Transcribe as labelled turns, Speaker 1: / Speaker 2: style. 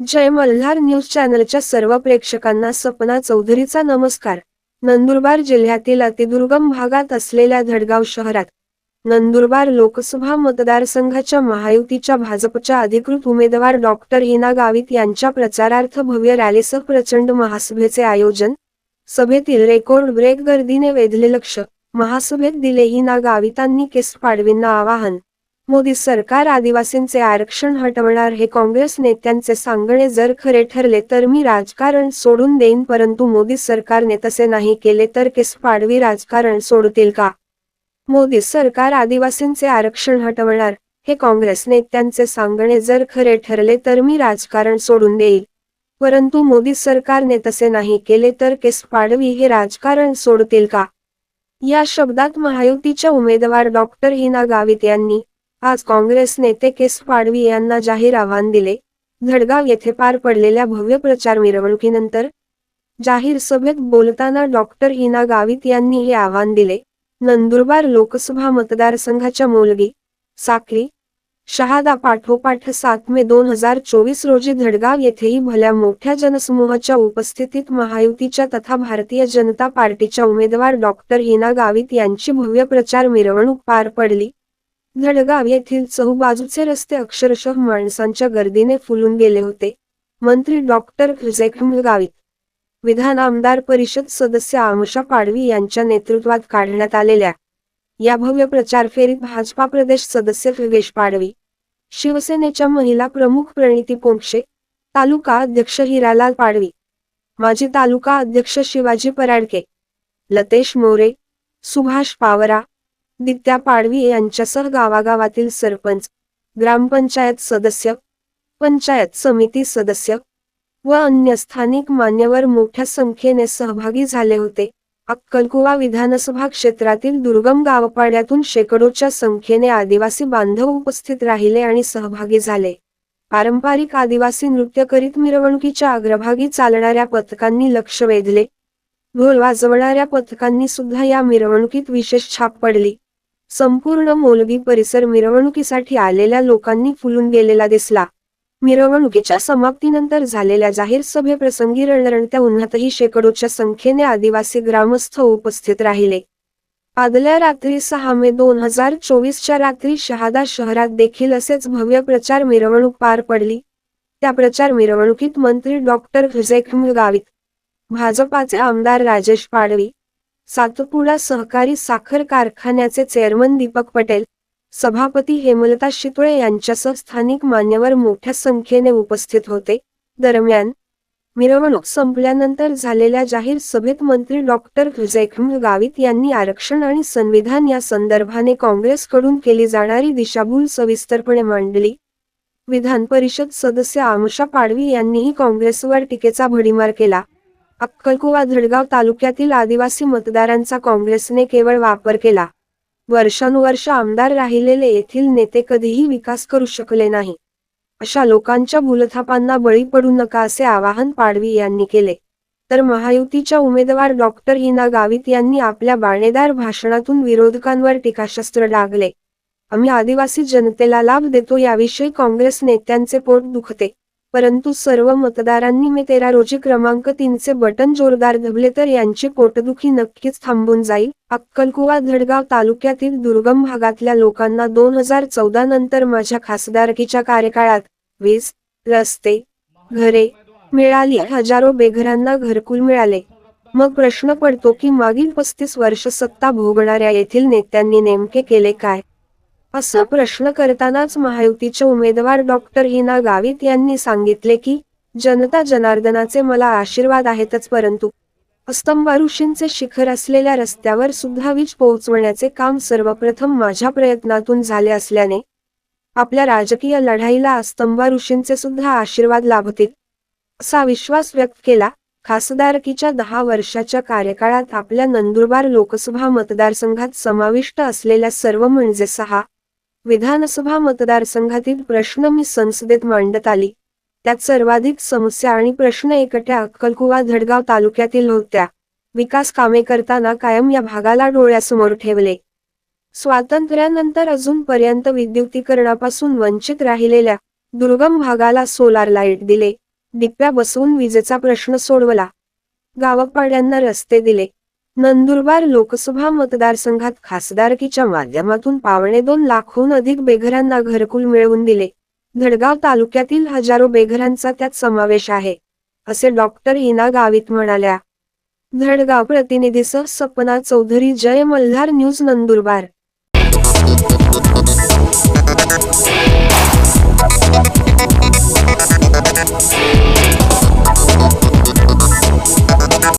Speaker 1: जय Malhar news चॅनलच्या सर्व प्रेक्षकांना सपना चौधरीचा नमस्कार. नंदुरबार जिल्ह्यातील अतिदुर्गम भागात असलेल्या धडगाव शहरात नंदुरबार लोकसभा मतदारसंघाच्या महायुतीच्या भाजपच्या अधिकृत उमेदवार डॉक्टर हिना गावित यांच्या प्रचारार्थ भव्य रॅलीसह प्रचंड महासभेचे आयोजन सभेतील रेकॉर्ड ब्रेक गर्दीने वेधले लक्ष. महासभेत दिले हिना गावितांनी केस पाडवींना आवाहन मोदी सरकार आदिवासींचे आरक्षण हटवणार हे काँग्रेस नेत्यांचे सांगणे जर खरे ठरले तर मी राजकारण सोडून देईन परंतु मोदी सरकारने तसे नाही केले तर केस पाडवी राजकारण सोडतील का? मोदी सरकार आदिवासींचे आरक्षण हटवणार हे काँग्रेस नेत्यांचे सांगणे जर खरे ठरले तर मी राजकारण सोडून देईल. परंतु मोदी सरकारने तसे नाही केले तर केस पाडवी हे राजकारण सोडतील का? या शब्दात महायुतीच्या उमेदवार डॉक्टर हिना गावित यांनी आज काँग्रेस नेते केस पाडवी यांना जाहीर आव्हान दिले. धडगाव येथे पार पडलेल्या भव्य प्रचार मिरवणुकीनंतर जाहीर सभेत बोलताना डॉक्टर हिना गावित यांनी हे आव्हान दिले. नंदुरबार लोकसभा मतदारसंघाच्या मुलगी साक्री शहादा पाठोपाठ सात मे दोन हजार चोवीस रोजी धडगाव येथेही भल्या मोठ्या जनसमूहाच्या उपस्थितीत महायुतीच्या तथा भारतीय जनता पार्टीच्या उमेदवार डॉक्टर हिना गावित यांची भव्य प्रचार मिरवणूक पार पडली. धडगाव येथील चहूबाजूचे रस्ते अक्षरशः माणसांच्या गर्दीने फुलून गेले होते. मंत्री डॉक्टर गावित विधान आमदार परिषद सदस्य आमशा पाडवी यांच्या नेतृत्वात काढण्यात आलेल्या या भव्य प्रचार फेरीत भाजपा प्रदेश सदस्य योगेश पाडवी शिवसेनेच्या महिला प्रमुख प्रणिती पोंक्षे तालुका अध्यक्ष हिरालाल पाडवी माजी तालुका अध्यक्ष शिवाजी पराडके लतेश मोरे सुभाष पावरा दित्या पाडवी यांच्यासह गावागावातील सरपंच ग्रामपंचायत सदस्य पंचायत समिती सदस्य व अन्य स्थानिक मान्यवर मोठ्या संख्येने सहभागी झाले होते. अक्कलकुवा विधानसभा क्षेत्रातील दुर्गम गावपाड्यातून शेकडोच्या संख्येने आदिवासी बांधव उपस्थित राहिले आणि सहभागी झाले. पारंपरिक आदिवासी नृत्य करीत मिरवणुकीच्या अग्रभागी चालणाऱ्या पथकांनी लक्ष वेधले. ढोल वाजवणाऱ्या पथकांनी सुद्धा या मिरवणुकीत विशेष छाप पडली. संपूर्ण मोलगी परिसर मिरवणुकीसाठी आलेल्या लोकांनी फुलून गेलेला दिसला. मिरवणुकीच्या समाप्तीनंतर झालेल्या जाहीर सभेप्रसंगी रणरणत्या उन्हातही शेकडोच्या संख्येने आदिवासी ग्रामस्थ उपस्थित राहिले. आदल्या रात्री सहा मे दोन हजार चोवीसच्या रात्री शहादा शहरात देखील असेच भव्य प्रचार मिरवणूक पार पडली. त्या प्रचार मिरवणुकीत मंत्री डॉक्टर जैखम गावित भाजपाचे आमदार राजेश पाडवी सातपुडा सहकारी साखर कारखान्याचे चेअरमन दीपक पटेल सभापती हेमलता शितोळे यांच्यासह स्थानिक मान्यवर मोठ्या संख्येने उपस्थित होते. दरम्यान मिरवणूक संपल्यानंतर झालेल्या जाहीर सभेत मंत्री डॉक्टर जैखम गावित यांनी आरक्षण आणि संविधान या संदर्भाने काँग्रेसकडून केली जाणारी दिशाभूल सविस्तरपणे मांडली. विधान परिषद सदस्य आमुषा पाडवी यांनीही काँग्रेसवर टीकेचा भडीमार केला. अक्कलकुवा धडगाव तालुक्यातील आदिवासी मतदारांचा काँग्रेसने केवळ वापर केला. वर्षानुवर्ष आमदार राहिलेले येथील नेते कधीही विकास करू शकले नाही. अशा लोकांच्या भूलथापांना बळी पडू नका असे आवाहन पाडवी यांनी केले. तर महायुतीच्या उमेदवार डॉक्टर हिना गावित यांनी आपल्या बाणेदार भाषणातून विरोधकांवर टीकाशस्त्र डागले. आम्ही आदिवासी जनतेला लाभ देतो याविषयी काँग्रेस नेत्यांचे पोट दुखते. परंतु सर्व मतदारांनी मे तेरा रोजी क्रमांक तीनचे बटन जोरदार दबले तर यांची पोटदुखी नक्कीच थांबून जाईल. अक्कलकुवा धडगाव तालुक्यातील दुर्गम भागातल्या लोकांना दोन हजार चौदा नंतर माझ्या खासदारकीच्या कार्यकाळात वीज रस्ते घरे मिळाली. हजारो बेघरांना घरकुल मिळाले. मग प्रश्न पडतो की मागील पस्तीस वर्ष सत्ता भोगणाऱ्या येथील नेत्यांनी नेमके केले काय? असं प्रश्न करतानाच महायुतीचे उमेदवार डॉक्टर हिना गावित यांनी सांगितले की जनता जनार्दनाचे मला आशीर्वाद आहेतच परंतु अस्तंबा ऋषींचे शिखर असलेल्या रस्त्यावर सुद्धा वीज पोहोचवण्याचे काम सर्वप्रथम माझ्या प्रयत्नातून झाले असल्याने आपल्या राजकीय लढाईला अस्तंबा ऋषींचे सुद्धा आशीर्वाद लाभतील असा विश्वास व्यक्त केला. खासदारकीच्या दहा वर्षाच्या कार्यकाळात आपल्या नंदुरबार लोकसभा मतदारसंघात समाविष्ट असलेल्या सर्व म्हणजे सहा विधानसभा मतदारसंघातील प्रश्न मी संसदेत मांडत आली. त्यात सर्वाधिक समस्या आणि प्रश्न एकट्या अक्कलकुवा धडगाव तालुक्यातील होत्या. विकास कामे करताना कायम या भागाला डोळ्यासमोर ठेवले. स्वातंत्र्यानंतर अजूनपर्यंत विद्युतीकरणापासून वंचित राहिलेल्या दुर्गम भागाला सोलार लाइट दिले. डिप्प्या बसवून विजेचा प्रश्न सोडवला. गावपाड्यांना रस्ते दिले. नंदुरबार लोकसभा मतदारसंघात खासदारकीच्या माध्यमातून पावणे दोन लाखहून अधिक बेघरांना घरकुल मिळवून दिले. धडगाव तालुक्यातील हजारो बेघरांचा त्यात समावेश आहे असे डॉक्टर हिना गावित म्हणाल्या. धडगाव प्रतिनिधीसह सपना चौधरी जय मल्हार न्यूज नंदुरबार.